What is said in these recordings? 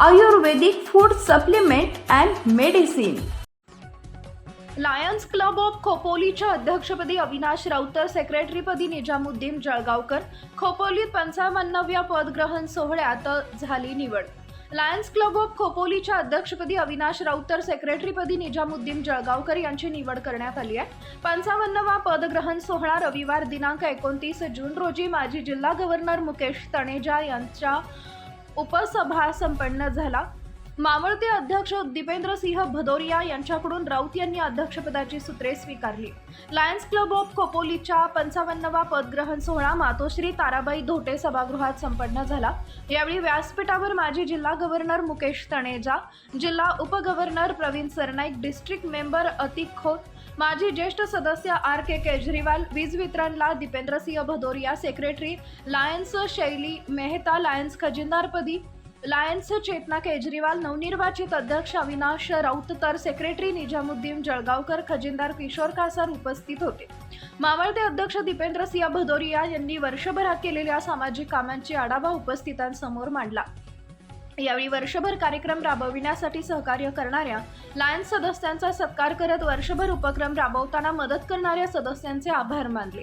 Ayurvedic food supplement and medicine Lions Club of खोपोलीच्या अध्यक्षपदी अविनाश राऊतर सेक्रेटरीपदी निजामुद्दीन जळगावकर खोपोलीत पंचावन्नव्या पदग्रहण सोहळ्यात झाली निवड. लायन्स क्लब ऑफ खोपोलीच्या अध्यक्षपदी अविनाश राऊतर सेक्रेटरीपदी निजामुद्दीन जळगावकर यांची निवड करण्यात आली आहे. पंचावन्नवा पदग्रहण सोहळा रविवार दिनांक एकोणतीस जून रोजी माजी जिल्हा गव्हर्नर मुकेश तणेजा यांच्या उपसभा संपन्न झाला. मावळते अध्यक्ष दीपेंद्र सिंह भदौरिया यांच्याकडून राऊत यांनी अध्यक्षपदाची सूत्रे स्वीकारली. लायन्स क्लब ऑफ खोपोलीच्या पंचावन्नवा पदग्रहण सोहळा मातोश्री ताराबाई धोटे सभागृहात संपन्न झाला. यावेळी व्यासपीठावर माजी जिल्हा गव्हर्नर मुकेश तणेजा जिल्हा उपगव्हर्नर प्रवीण सरनाईक डिस्ट्रिक्ट मेंबर अतिक खोत माजी ज्येष्ठ सदस्य आर के केजरीवाल वीज वितरणला Dipendra Singh Bhadauria secretary Lions Shaili Mehta Lions खजिनदारपदी Lions Chetna Kejriwal नवनिर्वाचित अध्यक्ष अविनाश राऊत तर सेक्रेटरी निजामुद्दीन जळगावकर खजिनदार किशोर कासार उपस्थित होते. मावळते अध्यक्ष दीपेंद्रसिंह भदोरिया भदौरिया यांनी वर्षभरात केलेल्या सामाजिक कामांची आढावा उपस्थितांसमोर मांडला. यावेळी वर्षभर कार्यक्रम राबविण्यासाठी सहकार्य करणाऱ्या लायन्स सदस्यांचा सत्कार करत वर्षभर उपक्रम राबवताना मदत करणाऱ्या सदस्यांचे आभार मानले.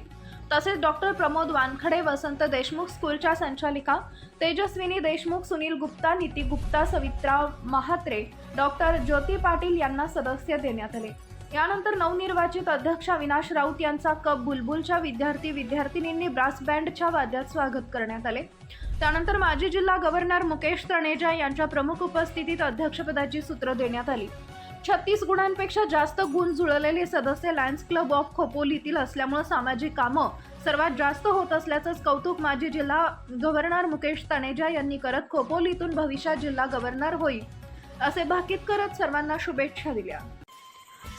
तसेच डॉक्टर प्रमोद वानखडे वसंत देशमुख स्कूलच्या संचालिका तेजस्विनी देशमुख सुनील गुप्ता नीती गुप्ता सवित्रा महात्रे डॉक्टर ज्योती पाटील यांना सदस्य देण्यात आले. यानंतर नवनिर्वाचित अध्यक्ष अविनाश राऊत यांचा कप बुलबुलच्या विद्यार्थी विद्यार्थिनींनी ब्रास बँडच्या वाद्यात स्वागत करण्यात आले. त्यानंतर माजी जिल्हा गव्हर्नर मुकेश तणेजा यांच्या प्रमुख उपस्थितीत अध्यक्षपदाची सूत्र देण्यात आली. छत्तीस गुणांपेक्षा जास्त गुण जुळलेले सदस्य लायन्स क्लब ऑफ खोपोलीतील असल्यामुळे सामाजिक कामं सर्वात जास्त होत असल्याचंच कौतुक माजी जिल्हा गव्हर्नर मुकेश तणेजा यांनी करत खोपोलीतून भविष्यात जिल्हा गव्हर्नर होईल असे भाकीत करत सर्वांना शुभेच्छा दिल्या.